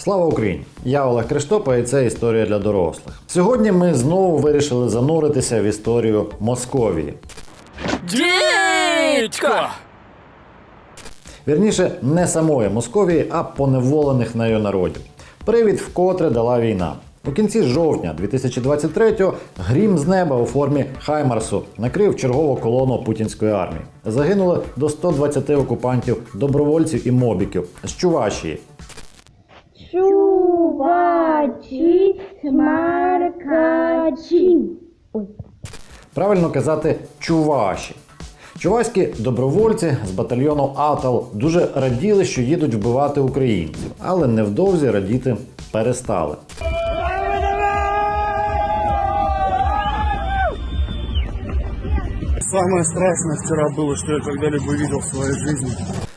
Слава Україні! Я Олег Криштопа і це історія для дорослих. Сьогодні ми знову вирішили зануритися в історію Московії. Дідько! Вірніше, не самої Московії, а поневолених нею народів. Привід вкотре дала війна. У кінці жовтня 2023-го грім з неба у формі Хаймарсу накрив чергову колону путінської армії. Загинули до 120 окупантів, добровольців і мобіків з Чувашії. Чувачі, смаркачі. Ой. Правильно казати чуваші. Чуваські добровольці з батальйону Атал дуже раділи, що їдуть вбивати українців, але невдовзі радіти перестали. Самое страшное вчера было, что я когда-либо видел в своей жизни.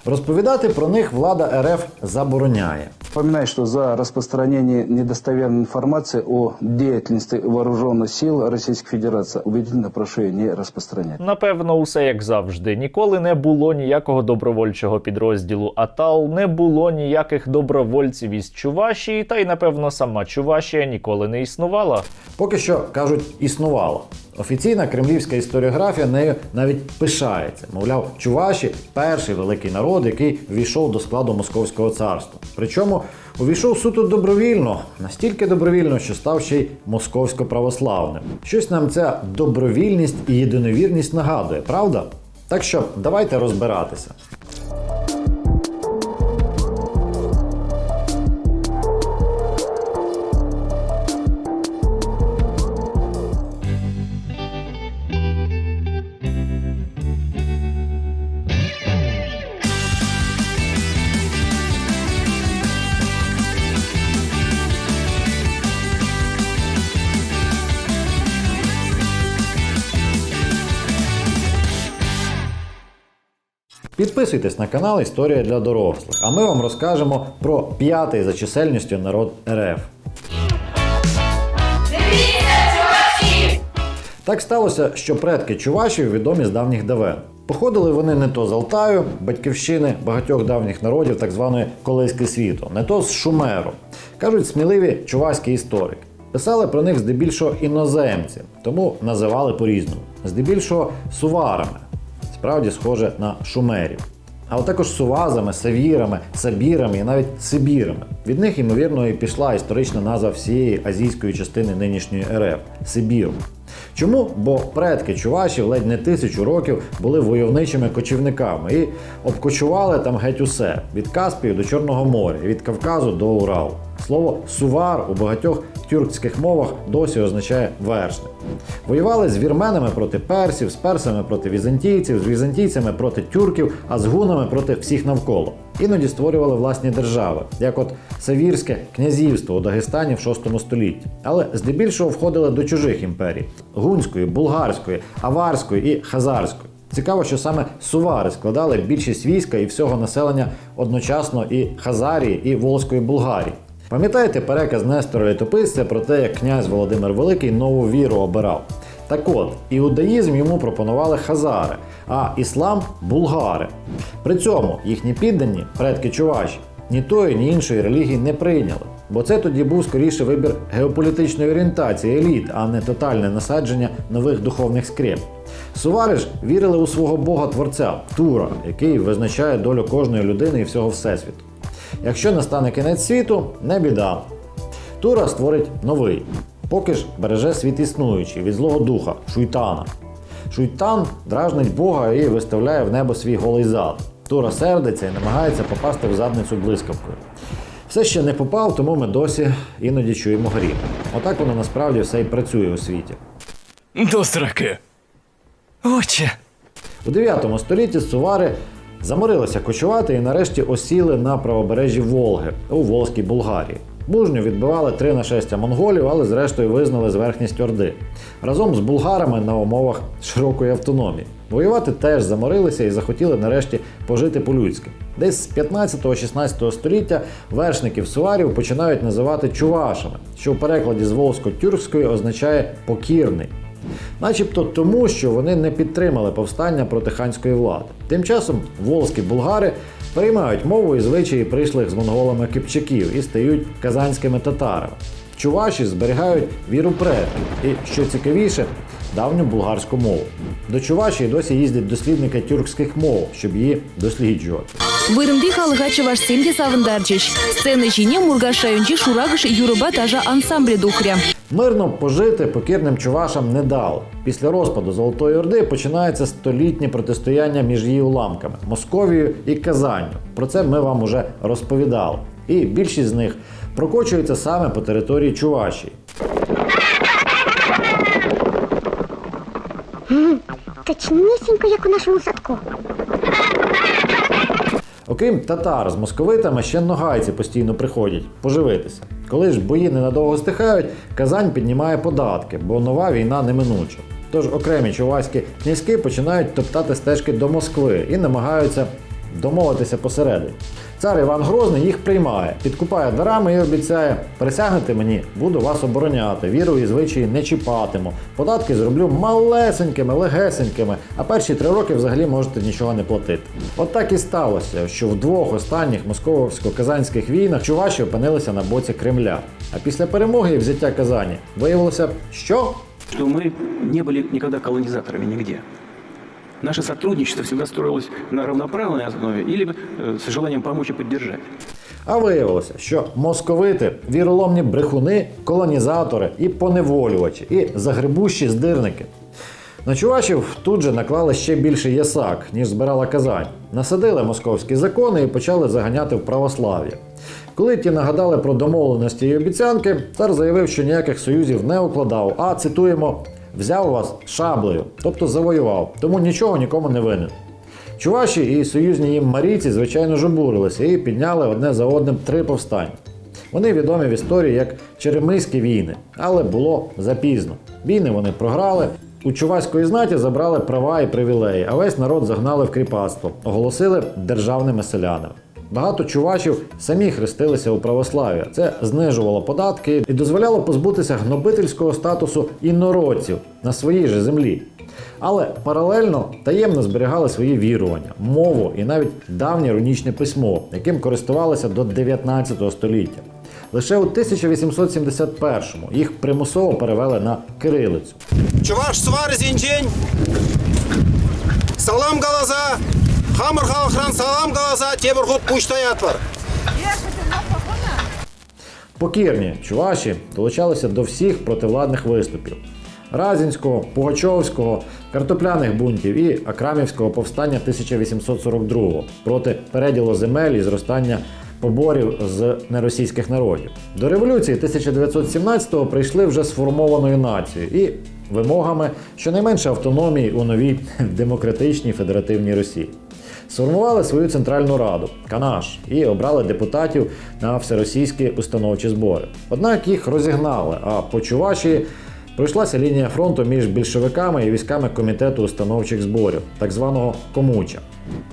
Розповідати про них влада РФ забороняє. Напоминаю, что за распространение недостоверной информации о деятельности вооруженных сил Российской Федерации убедительно прошу не распространять. Напевно, усе як завжди. Ніколи не було ніякого добровольчого підрозділу Атал, не було ніяких добровольців із Чувашії, та й напевно сама Чувашія ніколи не існувала. Поки що кажуть, існувала. Офіційна кремлівська історіографія нею навіть пишається. Мовляв, чуваші перший великий народ, який війшов до складу Московського царства. Причому увійшов суто добровільно, настільки добровільно, що став ще й московсько-православним. Щось нам ця добровільність і єдиновірність нагадує, правда? Так що давайте розбиратися. Підписуйтесь на канал Історія для дорослих, а ми вам розкажемо про п'ятий за чисельністю народ РФ. Так сталося, що предки чувашів відомі з давніх давен. Походили вони не то з Алтаю, батьківщини багатьох давніх народів так званої колиски світу, не то з Шумеру. Кажуть сміливі чувашські історики. Писали про них здебільшого іноземці, тому називали по-різному. Здебільшого суварами, справді схоже на шумерів. А також сувазами, савірами, сабірами і навіть сибірами. Від них, ймовірно, і пішла історична назва всієї азійської частини нинішньої РФ Сибіру. Чому? Бо предки чувашів ледь не тисячу років були войовничими кочівниками і обкочували там геть усе від Каспію до Чорного моря, від Кавказу до Уралу. Слово сувар у багатьох тюркських мовах досі означає вершник. Воювали з вірменами проти персів, з персами проти візантійців, з візантійцями проти тюрків, а з гунами проти всіх навколо. Іноді створювали власні держави, як от Савірське князівство у Дагестані в VI столітті. Але здебільшого входили до чужих імперій: гунської, булгарської, аварської і хазарської. Цікаво, що саме сувари складали більшість війська і всього населення одночасно і Хазарії, і Волзької Булгарії. Пам'ятаєте переказ Нестора Літописця про те, як князь Володимир Великий нову віру обирав? Так от, іудаїзм йому пропонували хазари, а іслам булгари. При цьому їхні піддані, предки чуваші, ні тої, ні іншої релігії не прийняли. Бо це тоді був скоріше вибір геополітичної орієнтації еліт, а не тотальне насадження нових духовних скреп. Сувари ж вірили у свого бога творця Тура, який визначає долю кожної людини і всього всесвіту. Якщо настане кінець світу, не біда. Тура створить новий, поки ж береже світ існуючий від злого духа Шуйтана. Шуйтан дражнить Бога і виставляє в небо свій голий зад. Тура сердиться і намагається попасти в задницю блискавкою. Все ще не попав, тому ми досі іноді чуємо грім. Отак воно насправді все і працює у світі. До сраки. Отче. У 9 столітті сувари заморилися кочувати і нарешті осіли на правобережжі Волги у Волзькій Булгарії. Мужньо відбивали три нашестя монголів, але зрештою визнали зверхність Орди разом з булгарами на умовах широкої автономії. Воювати теж заморилися і захотіли нарешті пожити по-людськи. Десь з 15-16 століття вершників суварів починають називати чувашами, що в перекладі з волзько-тюркської означає покірний. Начебто тому, що вони не підтримали повстання проти ханської влади. Тим часом волзькі булгари Переймають мову і звичаї прийшлих з монголами кипчаків і стають казанськими татарами. Чуваші зберігають віру предків і, що цікавіше, давню булгарську мову. До Чувашії досі їздять дослідники тюркських мов, щоб її досліджувати. Вырымды халыға чевашсем савындарчыш. Сцены жине мургаш райончи шурагыш юруба тажа ансамбле духря. Мирно пожити покірним чувашам не дало. Після розпаду Золотої Орди починається столітнє протистояння між її уламками Московією і Казанню. Про це ми вам уже розповідали. І більшість з них прокочується саме по території Чувашії. Точнісінько, як у нашому садку. Окрім татар з московитами, ще ногайці постійно приходять поживитися. Коли ж бої ненадовго стихають, Казань піднімає податки, бо нова війна неминуча. Тож окремі чувацькі князьки починають топтати стежки до Москви і намагаються домовитися посередині. Цар Іван Грозний їх приймає, підкупає дарами і обіцяє: присягнете мені, буду вас обороняти, віру і звичаї не чіпатиму. Податки зроблю малесенькими, легесенькими, а перші три роки взагалі можете нічого не платити. От так і сталося, що в двох останніх московсько-казанських війнах чуваші опинилися на боці Кремля. А після перемоги і взяття Казані виявилося, що что мы не были никогда колонизаторами нигде. Наше сотрудничество всегда строилось на равноправной основе или э, с желанием помочь и поддержать. А виявилося, що московити віроломні брехуни, колонізатори і поневолювачі, і загребущі здирники. На чувашів тут же наклали ще більше ясак, ніж збирала Казань. Насадили московські закони і почали заганяти в православ'я. Коли ті нагадали про домовленості і обіцянки, цар заявив, що ніяких союзів не укладав, а цитуємо: взяв вас шаблею, тобто завоював, тому нічого нікому не винен. Чуваші і союзні їм марійці, звичайно ж обурилися і підняли одне за одним три повстання. Вони відомі в історії як Черемиські війни, але було запізно. Війни вони програли. У чувашської знаті забрали права і привілеї, а весь народ загнали в кріпацтво, оголосили державними селянами. Багато чувашів самі хрестилися у православ'я. Це знижувало податки і дозволяло позбутися гнобительського статусу інородців на своїй же землі. Але паралельно таємно зберігали свої вірування, мову і навіть давнє рунічне письмо, яким користувалися до 19 століття. Лише у 1871-му їх примусово перевели на кирилицю. Чуваш свар зинчень. Салам галаза. Хамыр халықран салам галаза. Темір худ пуштай атвар. Покірні чуваші долучалися до всіх противладних виступів. Разінського, Пугачовського, картопляних бунтів і Акрамівського повстання 1842 проти переділу земель і зростання поборів з неросійських народів. До революції 1917-го прийшли вже сформованою нацією і вимогами щонайменше автономії у новій демократичній федеративній Росії. Сформували свою центральну раду Канаш і обрали депутатів на всеросійські установчі збори. Однак їх розігнали, а по Чувашії пройшлася лінія фронту між більшовиками і військами комітету установчих зборів, так званого Комуча.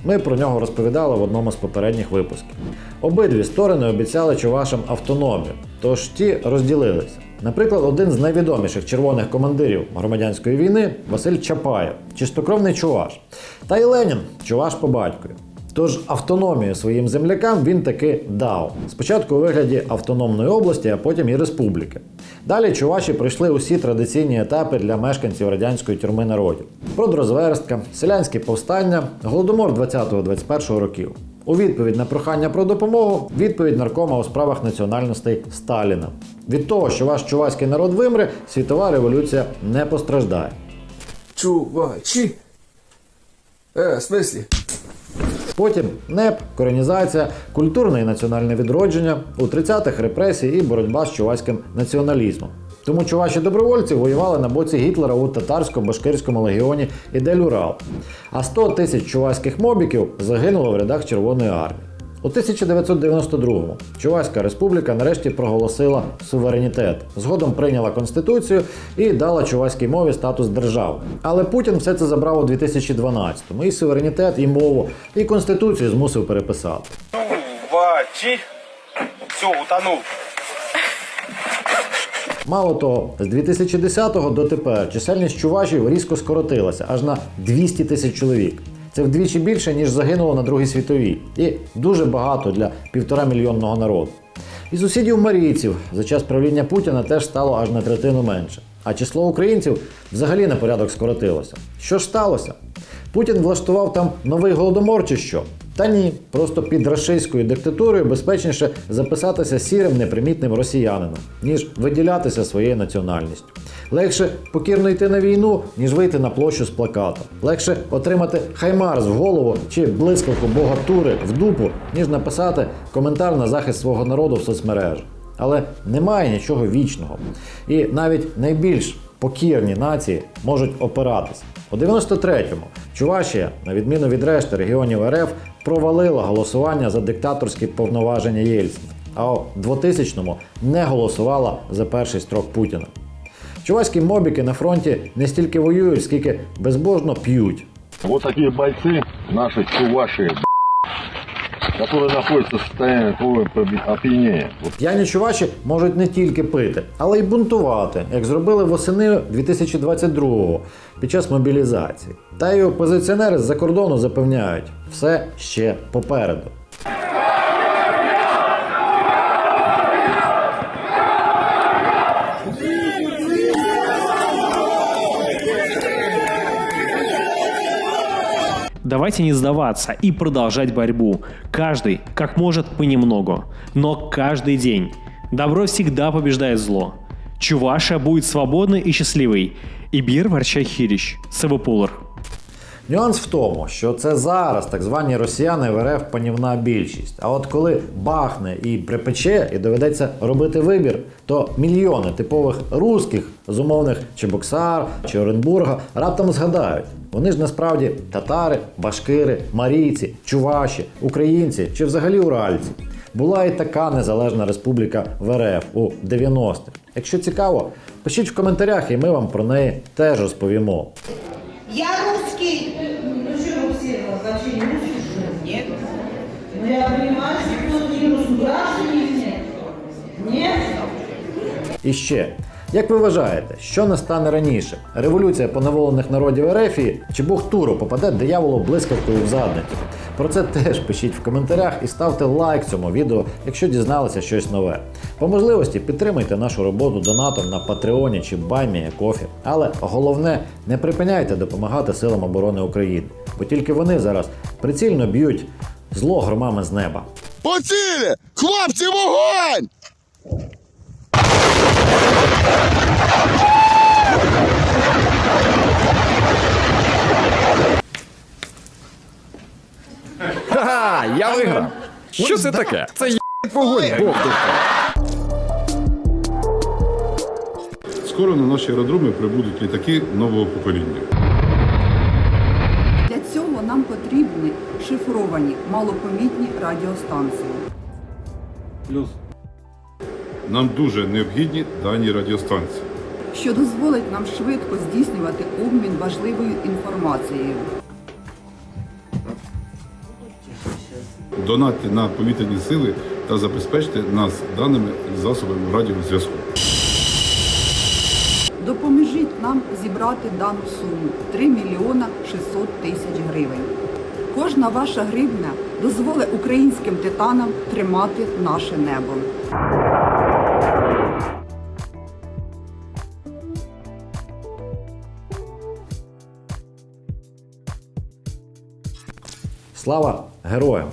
Ми про нього розповідали в одному з попередніх випусків. Обидві сторони обіцяли чувашам автономію, тож ті розділилися. Наприклад, один з найвідоміших червоних командирів громадянської війни Василь Чапаєв, чистокровний чуваш, та й Ленін, чуваш по батькові. Тож автономію своїм землякам він таки дав. Спочатку у вигляді автономної області, а потім і республіки. Далі чуваші пройшли усі традиційні етапи для мешканців радянської тюрми народів: продрозверстка, селянські повстання, голодомор 20-21 років. У відповідь на прохання про допомогу відповідь наркома у справах національностей Сталіна. Від того, що ваш чувашський народ вимре, світова революція не постраждає. Чувачи. Э, в смысле? Потім НЕП, коренізація, культурне і національне відродження, у 30-х репресії і боротьба з чувашським націоналізмом. Тому чуваші добровольці воювали на боці Гітлера у татарсько-башкирському легіоні Ідель-Урал. А 100 тисяч чувашських мобіків загинуло в рядах Червоної армії. У 1992-му Чувашська республіка нарешті проголосила суверенітет. Згодом прийняла конституцію і дала чувашській мові статус держави. Але Путін все це забрав у 2012-му. І суверенітет, і мову, і конституцію змусив переписати. Чувачи. Все, утонул. Мало того, з 2010 до тепер чисельність чувашів різко скоротилася аж на 200 тисяч чоловік. Це вдвічі більше, ніж загинуло на Другій світовій, і дуже багато для півтора мільйонного народу. І сусідів марійців за час правління Путіна теж стало аж на третину менше. А число українців взагалі на порядок скоротилося. Що ж сталося? Путін влаштував там новий голодомор чи що? Та ні, просто під рашистською диктатурою безпечніше записатися сірим непримітним росіянином, ніж виділятися своєю національністю. Легше покірно йти на війну, ніж вийти на площу з плакатом. Легше отримати хаймарс в голову чи блискавку бога Тури в дупу, ніж написати коментар на захист свого народу в соцмережах. Але немає нічого вічного. І навіть найбільш покірні нації можуть опиратись. У 93-му Чувашія, на відміну від решти регіонів РФ, провалила голосування за диктаторські повноваження Єльцина, а у 2000-му не голосувала за перший строк Путіна. Чуваські мобіки на фронті не стільки воюють, скільки безбожно п'ють. Ось такі бойці наші чуваши, которые находятся в состоянии опьянения. П'яні чуваші можуть не тільки пити, але й бунтувати, як зробили восени 2022-го під час мобілізації. Та й опозиціонери з-за кордону запевняють, все ще попереду. Давайте не сдаваться и продолжать борьбу. Каждый, как может, понемногу. Но каждый день. Добро всегда побеждает зло. Чувашия будет свободной и счастливой. Ибир Варчай Хирищ. Савопулар. Нюанс в тому, що це зараз так звані росіяни в РФ панівна більшість. А от коли бахне і припече, і доведеться робити вибір, то мільйони типових русських з умовних Боксар, чи Оренбурга раптом згадають. Вони ж насправді татари, башкири, марійці, чуваші, українці чи взагалі уральці. Була і така незалежна республіка в РФ у 90-х. Якщо цікаво, пишіть в коментарях, і ми вам про неї теж розповімо. Я русский. Ну что, все значение русский, что ли? Нет. Ну я понимаю, что кто-то не русский граждане нет. Нет? Ще, як ви вважаєте, що настане раніше? Революція поневолених народів Ерефії чи Бог Туру попаде дияволу блискавкою в задницю? Про це теж пишіть в коментарях і ставте лайк цьому відео, якщо дізналися щось нове. По можливості підтримайте нашу роботу донатом на Патреоні чи Баймія Кофі. Але головне, не припиняйте допомагати силам оборони України, бо тільки вони зараз прицільно б'ють зло громами з неба. По цілі! Хлопці, вогонь! Ха-ха, я виграв. Що це таке? Це є вогонь, Бог. Скоро на наші аеродроми прибудуть літаки нового покоління. Для цього нам потрібні шифровані малопомітні радіостанції. Нам дуже необхідні дані радіостанції. що дозволить нам швидко здійснювати обмін важливою інформацією. Донатьте на повітряні сили та забезпечте нас даними засобами радіозв'язку. Допоможіть нам зібрати дану суму 3 мільйона 600 тисяч гривень. Кожна ваша гривня дозволить українським титанам тримати наше небо. Слава героям!